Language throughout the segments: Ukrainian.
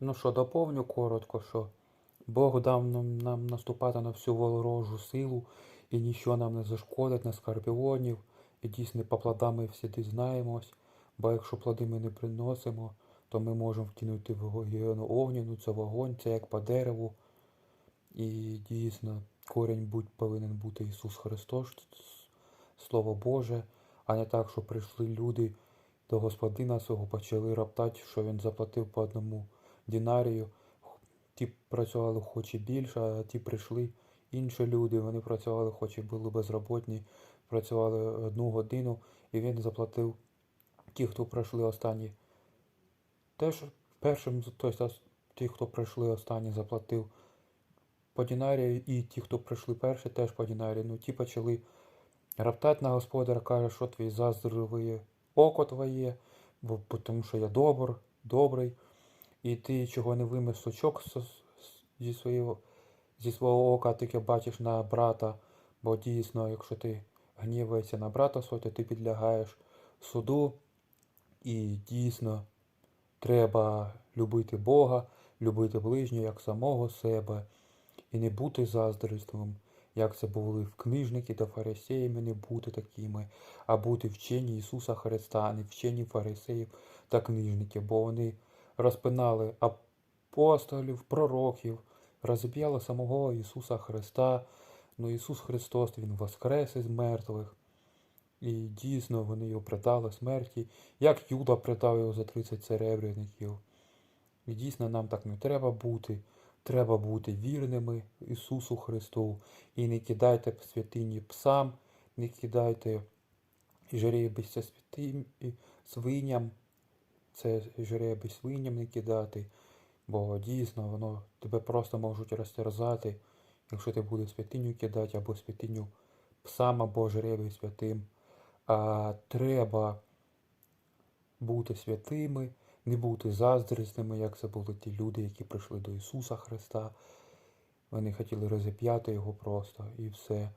Ну що, доповню коротко, що Бог дав нам, нам наступати на всю ворожу силу, і нічого нам не зашкодить на скорпіонів, і дійсно по плодам ми всі дізнаємось, бо якщо плоди ми не приносимо, то ми можемо вкинути в гієну огняну, це вогонь, це як по дереву. І дійсно корінь будь повинен бути Ісус Христос, Слово Боже, а не так, що прийшли люди до господина свого, почали роптати, що він заплатив по одному динарію. Ті працювали хоч і більше, а ті прийшли інші люди, вони працювали, хоч і були безробітні, працювали одну годину, і він заплатив ті, хто пройшли останні. Теж першим, тобто ті, хто прийшли останні, заплатив по динарію, і ті, хто прийшли перші, теж по динарію. Ну ті почали роптати на господара, каже, що твій заздоровіє око твоє, бо тому що я добр, добрий, і ти чого не вимив сучок зі свого, зі свого ока, тільки бачиш на брата, бо дійсно, якщо ти гніваєшся на брата свого, то ти підлягаєш суду, і дійсно треба любити Бога, любити ближнього як самого себе, і не бути заздрістом, як це були в книжники та фарисеями, не бути такими, а бути вчені Ісуса Христа, а не вчені фарисеїв та книжників, бо вони розпинали апостолів, пророків, розіп'яли самого Ісуса Христа. Ну Ісус Христос, Він воскрес із мертвих. І дійсно вони його предали смерті, як Юда предав його за 30 серебряників. І дійсно нам так не треба бути. Треба бути вірними Ісусу Христу. І не кидайте святині псам, не кидайте жеребися святим свиням. Це жереби свиням не кидати, бо дійсно воно тебе просто можуть розтерзати, якщо ти будеш святиню кидати або святиню псам або жеребі святим. А треба бути святими, не бути заздрісними, як це були ті люди, які прийшли до Ісуса Христа. Вони хотіли розіп'яти його просто і все.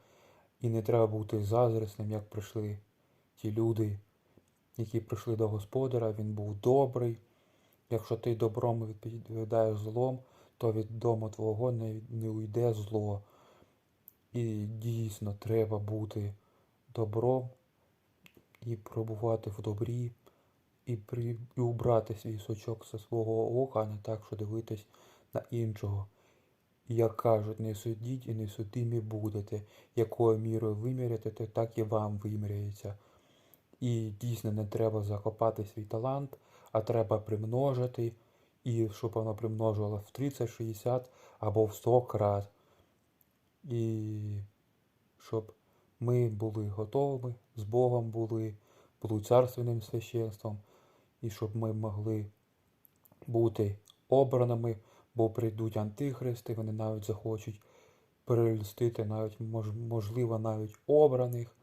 І не треба бути заздрісним, як прийшли ті люди, які прийшли до Господара. Він був добрий. Якщо ти добром відповідаєш злом, то від дому твого не, не уйде зло. І дійсно треба бути добром і пробувати в добрі, і, при, і убрати свій сучок зі свого ока, а не так, що дивитись на іншого. Як кажуть, не судіть і не судимі будете, якою мірою виміряєте, так і вам виміряється. І дійсно не треба закопати свій талант, а треба примножити, і щоб воно примножувало в 30, 60 або в 100 крат. І щоб ми були готовими, з Богом були, були царственним священством, і щоб ми могли бути обраними, бо прийдуть антихристи, вони навіть захочуть перелістити, навіть можливо, навіть обраних.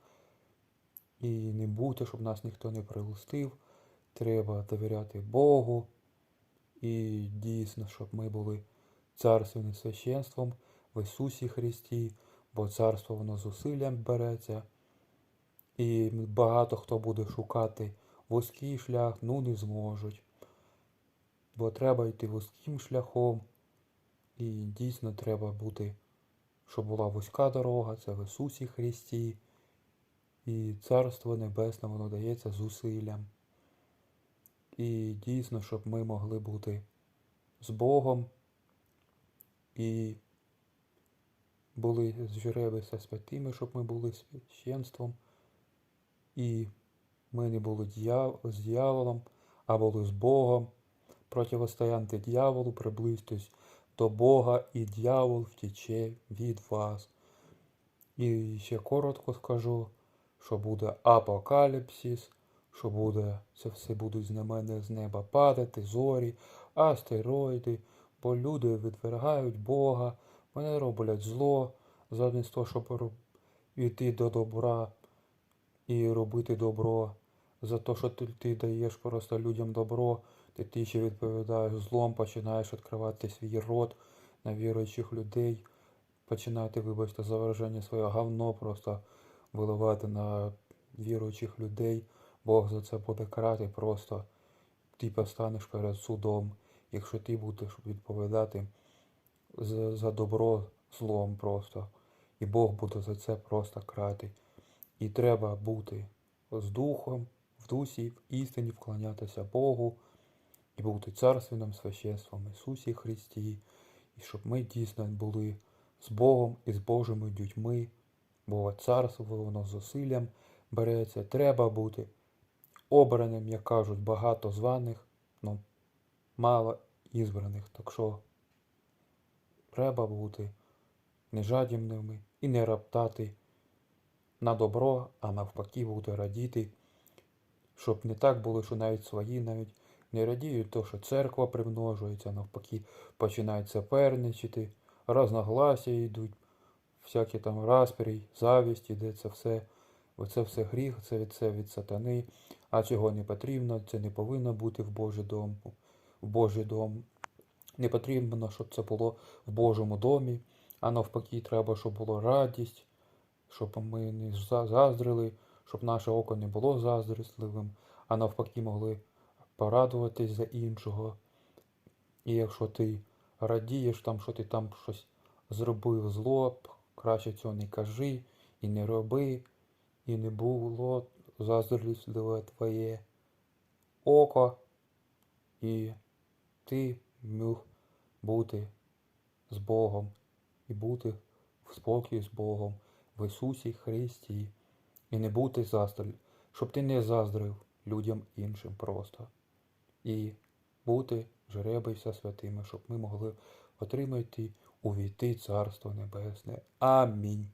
І не бути, щоб нас ніхто не прилистив. Треба довіряти Богу. І дійсно, щоб ми були царственним священством в Ісусі Христі, бо царство воно зусиллям береться. І багато хто буде шукати вузький шлях, ну не зможуть. Бо треба йти вузьким шляхом. І дійсно треба бути, щоб була вузька дорога, це в Ісусі Христі. І Царство Небесне воно дається зусиллям. І дійсно, щоб ми могли бути з Богом і були з жеребися святими, щоб ми були священством, і ми не були з дьяволом, а були з Богом. Противостоянти дьяволу, приблизьтесь до Бога, і дьявол втече від вас. І ще коротко скажу, що буде апокаліпсис, що буде, це все будуть знамення з неба падати, зорі, астероїди, бо люди відвергають Бога, вони роблять зло, замість того, щоб йти до добра і робити добро. За те, що ти, ти даєш просто людям добро, ти, ти ще відповідаєш злом, починаєш відкривати свій рот на віруючих людей, починаєте, вибачте, за вираження своє говно просто виливати на віруючих людей. Бог за це буде карати просто. Ти постанеш перед судом. якщо ти будеш відповідати за, за добро злом просто. І Бог буде за це просто крати. І треба бути з духом, в дусі, в істині вклонятися Богу і бути царственним священством Ісусі Христі, і щоб ми дійсно були з Богом і з Божими дітьми, бо царство воно зусиллям береться. Треба бути обраним, як кажуть, багато званих, ну мало ізбраних. Так що треба бути нежадібними і не раптати на добро, а навпаки бути радіти, щоб не так було, що навіть свої навіть не радіють, то що церква примножується, навпаки, починають суперничати, розногласія йдуть, всякі там распрій, завість іде, це все. Оце все гріх, це від це від сатани, а цього не потрібно, це не повинно бути в Божий дом, в Божий дом. Не потрібно, щоб це було в Божому домі, а навпаки, треба, щоб було радість, щоб ми не заздрили, щоб наше око не було заздрісливим, а навпаки могли порадуватись за іншого. І якщо ти радієш, там, що ти там щось зробив зло, краще цього не кажи і не роби, і не було заздрісливе твоє око, і ти міг бути з Богом і бути в спокій з Богом в Ісусі Христі, і не бути заздрів, щоб ти не заздрив людям іншим просто. І бути жеребися святими, щоб ми могли отримати увійти Царство Небесне. Амінь.